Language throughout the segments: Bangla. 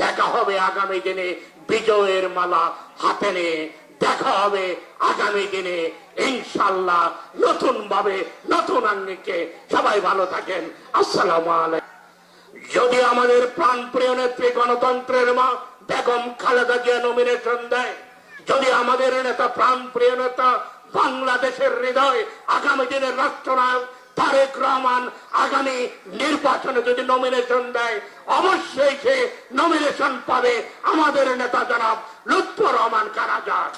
দেখা হবে আগামী দিনে বিজয়ের মালা হাতে নিয়ে দেখা হবে আগামী দিনে ইনশাল্লাহ নতুন ভাবে নতুন আঙ্গিকে। সবাই ভালো থাকেন। আসসালামু যদি আমাদের প্রাণ প্রিয় নেত্রী গণতন্ত্রের মা বেগম খালেদা জিয়া নমিনেশন দেয়, যদি আমাদের নেতা প্রাণ প্রিয় নেতা বাংলাদেশের হৃদয় আগামী দিনের রাষ্ট্রনায়ক তারেক রহমান আগামী নির্বাচনে যদি নমিনেশন দেয়, অবশ্যই সে নমিনেশন পাবে আমাদের নেতা জনাব লুৎফর রহমান কারাজার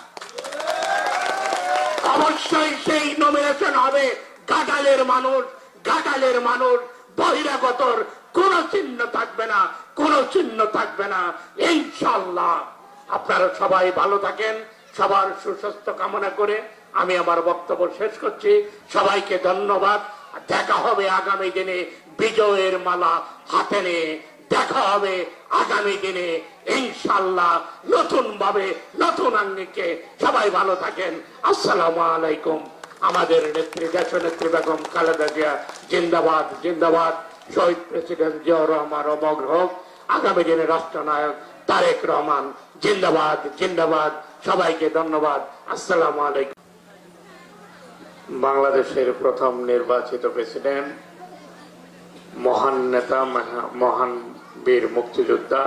অবশ্যই সেই নমিনেশন হবে গাডালের মানুষ গাডালের মানুষ, বহিরাগতর, কোন চিহ্ন থাকবে না, কোন চিহ্ন থাকবে না ইনশাল্লাহ আপনারা সবাই ভালো থাকেন, সবার সুস্বাস্থ্য কামনা করে আমি আমার বক্তব্য শেষ করছি। সবাইকে ধন্যবাদ। দেখা হবে আগামী দিনে বিজয়ের মালা হাতে নিয়ে। দেখা হবে আগামী দিনে ইনশাল্লাহ নতুন ভাবে, নতুন আঙ্গিকে। সবাই ভালো থাকেন। আসসালামু আলাইকুম। আমাদের নেত্রী দেশ নেত্রী বেগম খালেদা জিয়া জিন্দাবাদ জিন্দাবাদ। শহীদ প্রেসিডেন্ট জিয়াউর রহমান অমর হোক। আগামী দিনে রাষ্ট্রনায়ক তারেক রহমান জিন্দাবাদ জিন্দাবাদ। সবাইকে ধন্যবাদ। আসসালামু আলাইকুম। বাংলাদেশের প্রথম নির্বাচিত প্রেসিডেন্ট, মহান নেতা মহান বীর মুক্তিযোদ্ধা,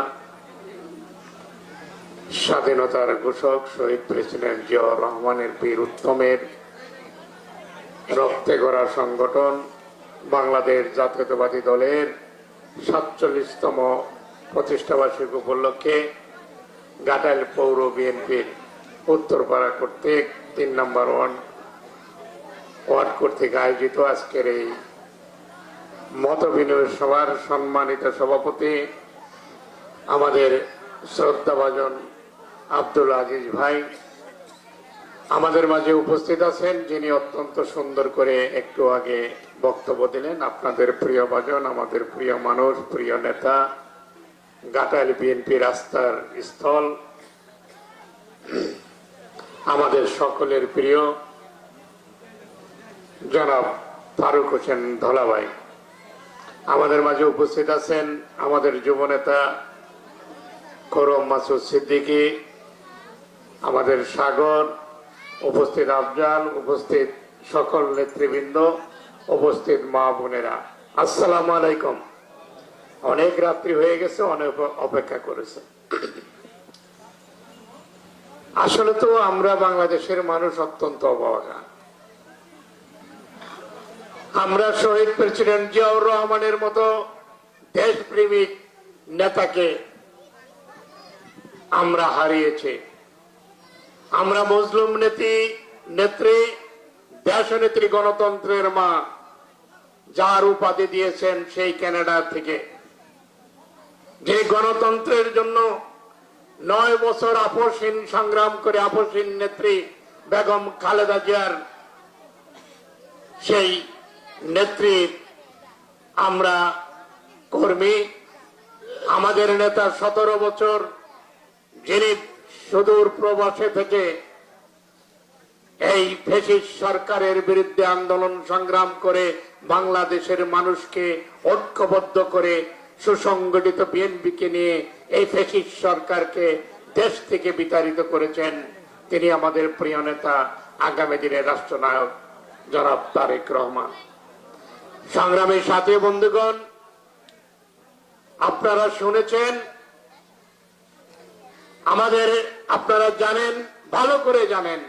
স্বাধীনতার ঘোষক, শহীদ প্রেসিডেন্ট জিয়াউর রহমানের বীর উত্তমের রক্তে গড়া সংগঠন, বাংলাদেশ জাতীয়তাবাদী দলের সাতচল্লিশতম প্রতিষ্ঠাবার্ষিক উপলক্ষে ঘাটাইল পৌর বিএনপির উত্তরপাড়া কর্তৃক তিন নম্বর ওয়ান ওয়ার্ড কর্তৃক আয়োজিত আজকের এই মত বিনিময় সভার সম্মানিত সভাপতি আমাদের শ্রদ্ধাভাজন আব্দুল আজিজ ভাই। আমাদের মাঝে উপস্থিত আছেন যিনি অত্যন্ত সুন্দর করে একটু আগে বক্তব্য দিলেন। আপনাদের প্রিয় ভাজন, আমাদের প্রিয় মানুষ, প্রিয় নেতা গাটাইল বিএনপি রাস্তার স্থল, আমাদের সকলের প্রিয়। জনাব ফারুক হোসেন ধলাভাই আমাদের মাঝে উপস্থিত আছেন আমাদের যুবনেতা করম মাসুদ সিদ্দিকী, আমাদের সাগর, উপস্থিত আফজাল, উপস্থিত সকল নেতৃবৃন্দ, উপস্থিত মা বোনেরা। আসসালামু আলাইকুম। অনেক রাত্রি হয়ে গেছে, অনেক অপেক্ষা করেছে। আসলে তো আমরা বাংলাদেশের মানুষ অত্যন্ত অবহেলা আমরা শহীদ প্রেসিডেন্ট জিয়াউর রহমানের মতো দেশপ্রেমিক নেতাকে আমরা হারিয়েছি। আমরা মুসলিম নেত্রী নেত্রী দেশ নেত্রী গণতন্ত্রের মা, যার উপাধি দিয়েছেন সেই কানাডা থেকে। যে গণতন্ত্রের জন্য নয় বছর আপসহীন সংগ্রাম করে আপসহীন নেত্রী বেগম খালেদা জিয়ার সেই নেত্রীর আমরা কর্মী। আমাদের নেতা সতেরো বছর যিনি সুদূর প্রবাসে থেকে এই ফেসিস সরকারের বিরুদ্ধে আন্দোলন সংগ্রাম করে বাংলাদেশের মানুষকে ঐক্যবদ্ধ করে সুসংগঠিত বিএনপিকে নিয়ে এই ফেসিস সরকারকে দেশ থেকে বিতাড়িত করেছেন তিনি আমাদের প্রিয় নেতা, আগামী দিনের রাষ্ট্রনায়ক জনাব তারেক রহমান। সংগ্রামের সাথে, বন্ধুগণ, আপনারা শুনেছেন, আমাদের আপনারা জানেন, ভালো করে জানেন,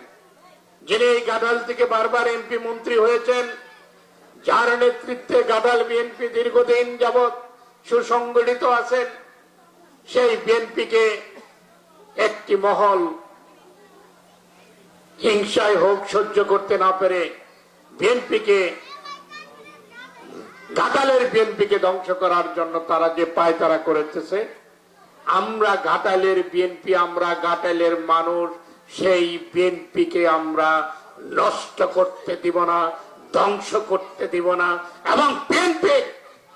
যিনি এই গাডাল থেকে বারবার এমপি মন্ত্রী হয়েছেন, যার নেতৃত্বে গাডাল বিএনপি দীর্ঘদিন যাবৎ সুসংগঠিত আছেন, সেই বিএনপিকে একটি মহল হিংসায় হোক সহ্য করতে না পেরে বিএনপিকে ঘাটালের বিএনপিকে ধ্বংস করার জন্য তারা যে পায়তারা করেছে, আমরা ঘাটালের বিএনপি, আমরা ঘাটালের মানুষ, সেই বিএনপিকে আমরা নষ্ট করতে দিব না, ধ্বংস করতে দিব না, এবং বিএনপি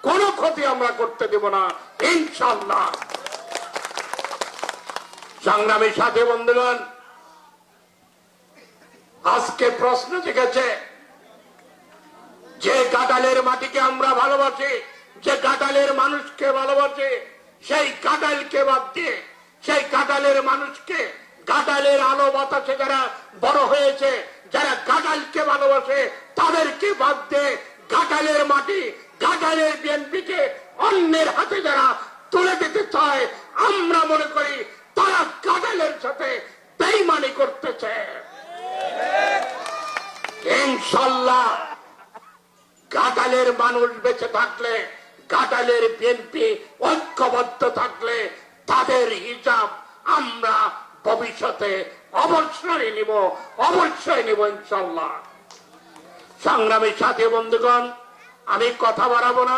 কোনো ক্ষতি আমরা করতে দিব না ইনশাল্লাহ সংগ্রামের সাথে বন্ধুগণ, আজকে প্রশ্ন জেগেছে যে গাটালের মাটিকে আমরা ভালোবাসি, যে গাটালের মানুষকে ভালোবাসি, সেই গাডালকে বাদ দিয়ে সেই গাডালের মানুষকে গাডালের আলো বাতাসে যারা বড় হয়েছে, যারা গাডালকে ভালোবাসে, তাদেরকে বাদ দিয়ে গাডালের মাটি গাডালের বিএনপিকে অন্যের হাতে যারা তুলে দিতে চায়, আমরা মনে করি তারা গাডালের সাথে বেইমানি করতেছে। ইনশাল্লাহ। গাটালের মানুষ বেঁচে থাকলে গাটালের বিএনপি ঐক্যবদ্ধ থাকলে, তাদের হিসাব আমরা ভবিষ্যতে অবশ্যই নিব অবশ্যই নিব ইনশাল্লাহ সংগ্রামী সাথী বন্ধুগণ, আমি কথা বাড়াবো না,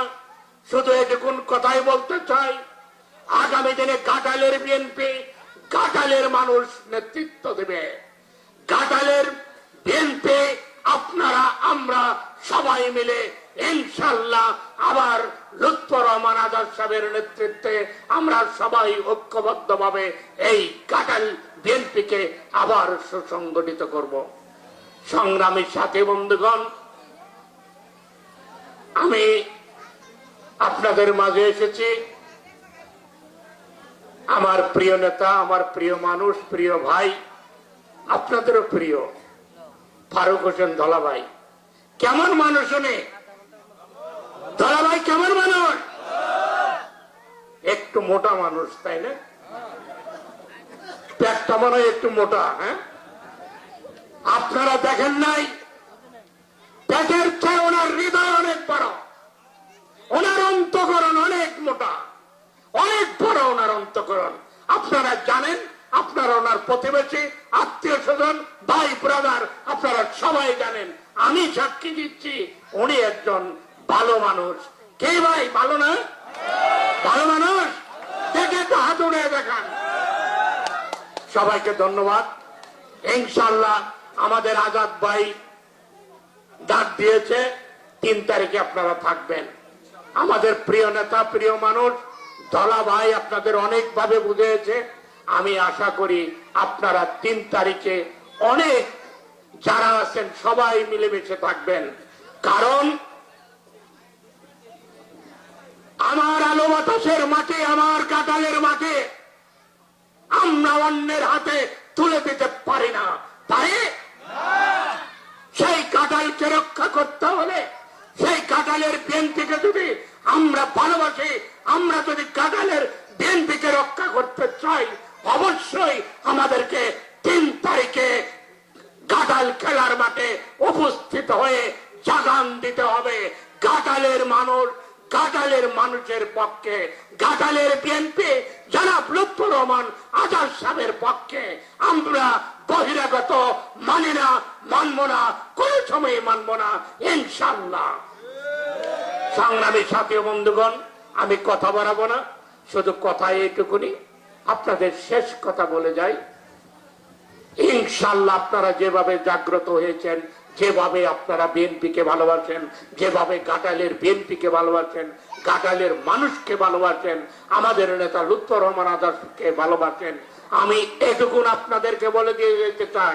শুধু এটুকুন কথাই বলতে চাই। আগামী দিনে গাটালের বিএনপি গাটালের মানুষ নেতৃত্ব দেবে। গাটালের বিএনপি আপনারা, আমরা সবাই মিলে ইনশাল্লাহ আবার লুৎফর রহমান আজাদ সাহেবের নেতৃত্বে আমরা সবাই ঐক্যবদ্ধ ভাবে এই গাটাল বিএনপিকে আবার সুসংগঠিত করব। সংগ্রামী সাথী বন্ধুগণ, আমি আপনাদের মাঝে এসেছি। আমার প্রিয় নেতা, আমার প্রিয় মানুষ, প্রিয় ভাই, আপনাদেরও প্রিয়। ফারুক হোসেন ধলাভাই কেমন মানুষ উনি? ধলাভাই কেমন মানুষ? একটু মোটা মানুষ, তাই না? পেটটা মনে হয় একটু মোটা হ্যাঁ? আপনারা দেখেন নাই? পেটের চেয়ে ওনার হৃদয় অনেক বড়। ওনার অন্তকরণ অনেক মোটা। অনেক বড় ওনার অন্তকরণ। আপনারা জানেন আপনারা ওনার প্রতিবেশী, আত্মীয় স্বজন, ভাই ব্রাদার আপনারা সবাই জানেন, আমি সাক্ষী দিচ্ছি, উনি একজন ভালো মানুষ। কে ভাই, ভালো না? ভালো মানুষ? দেখে তো হাত উড়ে দেখান। সবাইকে ধন্যবাদ। ইনশাল্লাহ আমাদের আজাদ ভাই ডাক দিয়েছে, তিন তারিখে আপনারা থাকবেন। আমাদের প্রিয় নেতা, প্রিয় মানুষ ধলা ভাই আপনাদের অনেকভাবে বুঝিয়েছে। আমি আশা করি আপনারা তিন তারিখে অনেক যারা আছেন সবাই মিলেমিশে থাকবেন। কারণ আমার আলো বাতাসের মাঠে, আমার কাটালের মাঠে আমরা অন্যের হাতে তুলে দিতে পারি না। তাই সেই কাটালকে রক্ষা করতে হলে, সেই কাটালের বিএনপিকে যদি আমরা ভালোবাসি, আমরা যদি কাটালের বিএনপিকে রক্ষা করতে চাই অবশ্যই আমাদেরকে তিন তারিখে গাটাল খেলার মাঠে উপস্থিত হয়ে জাগান দিতে হবে। গাদালের মানুষ গাটালের মানুষের পক্ষে গাটালের বিএনপি জনাব লুৎফর রহমান আজাদ সাহেবের পক্ষে আমরা বহিরাগত মানি না, মানব না, কোন সময় মানব না ইনশাল্লাহ সংগ্রামী সাথী বন্ধুগণ, আমি কথা বাড়াবো না, শুধু কথা এইটুকুনি। আপনাদের শেষ কথা বলে যাই। ইনশাল্লাহ আপনারা যেভাবে জাগ্রত হয়েছেন, যেভাবে আপনারা বিএনপিকে ভালোবাসেন, যেভাবে গাটালের বিএনপিকে ভালোবাসেন গাটালের মানুষকে ভালোবাসেন, আমাদের নেতা লুৎফর রহমান আদাসকে ভালোবাসেন, আমি এটুকুন আপনাদেরকে বলে দিয়ে যেতে চাই।